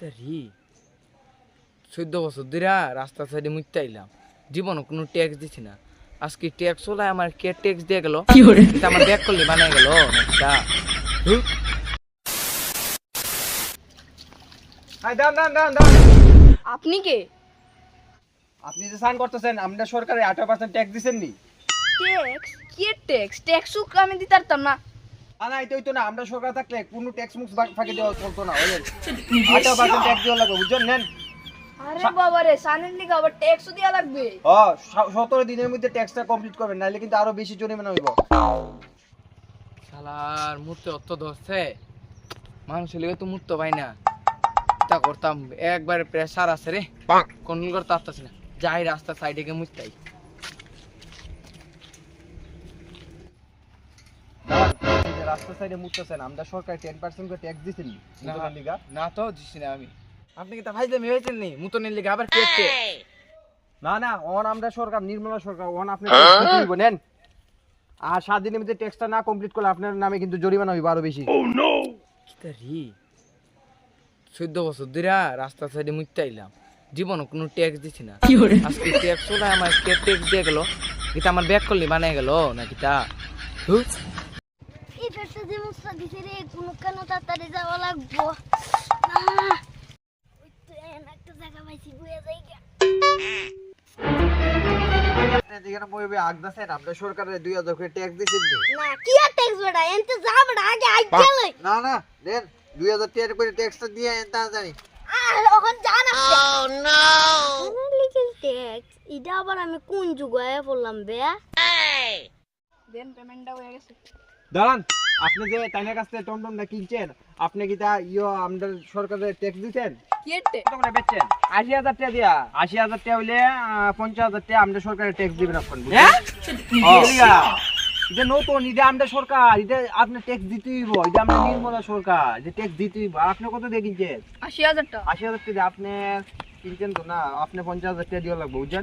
তারি। চোদ্দ বছর ধরে রাস্তা সাইডে মুইতে আইলাম। জীবনও কোনো ট্যাক্স দিছি না। আজকে ট্যাক্স হলে আমার কে ট্যাক্স দিয়ে গেল? আমার ব্যাক করলে বানাই গেল আপনি কে? আপনি যে সাইন করতেছেন আমরা সরকারে আঠারো পার্সেন্ট ট্যাক্স দিচ্ছেন নি ট্যাক্স? কি ট্যাক্স? ট্যাক্স আমি দিতে পারতাম না। না না এটা হইতো না আমরা সরকার থাকলে কোনো ট্যাক্স মুক্স ফাঁকি দেওয়া চলতো না বুঝলেন আঠারো পার্সেন্ট ট্যাক্স দেওয়া লাগবে বুঝছেন নেন। আরে বাবা রে সানের আবার ট্যাক্সও দেওয়া লাগবে? ও সতেরো দিনের মধ্যে ট্যাক্সটা কমপ্লিট করবেন নাহলে কিন্তু আরও বেশি জরিমানা হইব। শালার মূর্তি অত ধরছে। মানুষের লিগে তো মূর্ত পাই না। তা করতাম একবারে প্রেসার আছে রে। কন্ট্রোল করতে আসতেছি না। যাই রাস্তা সাইডে গিয়ে মুছতাই। রাস্তা সাইডে মুততেছেন আমরা সরকার টেন পার্সেন্ট করে ট্যাক্স লিগা? না তো দিছি না আমি। আপনি কি তা ভাই দামি হয়েছেন নি? মুতনের লিগে আবার পেটে না না অন আমরা সরকার নির্মলা সরকার অন আপনি tax নেন। আর সাত দিনের মধ্যে ট্যাক্সটা না কমপ্লিট করলে আপনার নামে কিন্তু জরিমানা হইব আরও বেশি। কিতারি চোদ্দ বছর ধরে রাস্তা সাইডে মুইতে আইলাম। জীবনও কোনো ট্যাক্স দিছি না। আজকে ট্যাক্স আমার কে ট্যাক্স দিয়ে গেল এটা আমার ব্যাক করলে বানাই গেল নাকি তা ধুর। এটা তো যে মুস্তা দিছে রে কোনো? কেন তাড়াতাড়ি যাওয়া লাগবো। আহ! ওই তো এন একটা জায়গা পাইছি বয়ে যাই গা। আপনি যেখানে বইবে আগদাছেন আমরা সরকারের দুই হাজার করে ট্যাক্স দিচ্ছেন নি। না কি আর ট্যাক্স বেটা? এনতে যা বেটা আগে আই গেল না না দেন দুই হাজার টাকা করে ট্যাক্সটা দিয়ে এন তাড়াতাড়ি আর ওখান জান ও নো লিটল ট্যাক্স এটা আবার আমি কোন যুগায় পড়লাম বে? দেন পেমেন্টটা হয়ে গেছে। দাঁড়ান আপনি যে তাইনের কাছ থেকে টমটমটা কিনছেন আপনি কি তা ইয়ো আমাদের সরকারের ট্যাক্স দিচ্ছেন বেচছেন? আশি হাজার টাকা দিয়া। আশি হাজার টাকা হইলে পঞ্চাশ হাজার টাকা আমাদের সরকারের ট্যাক্স দিবেন আপনার এটা নতুন এটা আমাদের সরকার এটা আপনি ট্যাক্স দিতে হইব এটা আমাদের নির্মলা সরকার যে ট্যাক্স দিতে হইব। আপনি কত দিয়ে কিনছেন? আশি হাজার টাকা। আশি হাজার টাকা আপনি কিনছেন তো না আপনি পঞ্চাশ হাজার টাকা দিয়ে লাগবে বুঝছেন?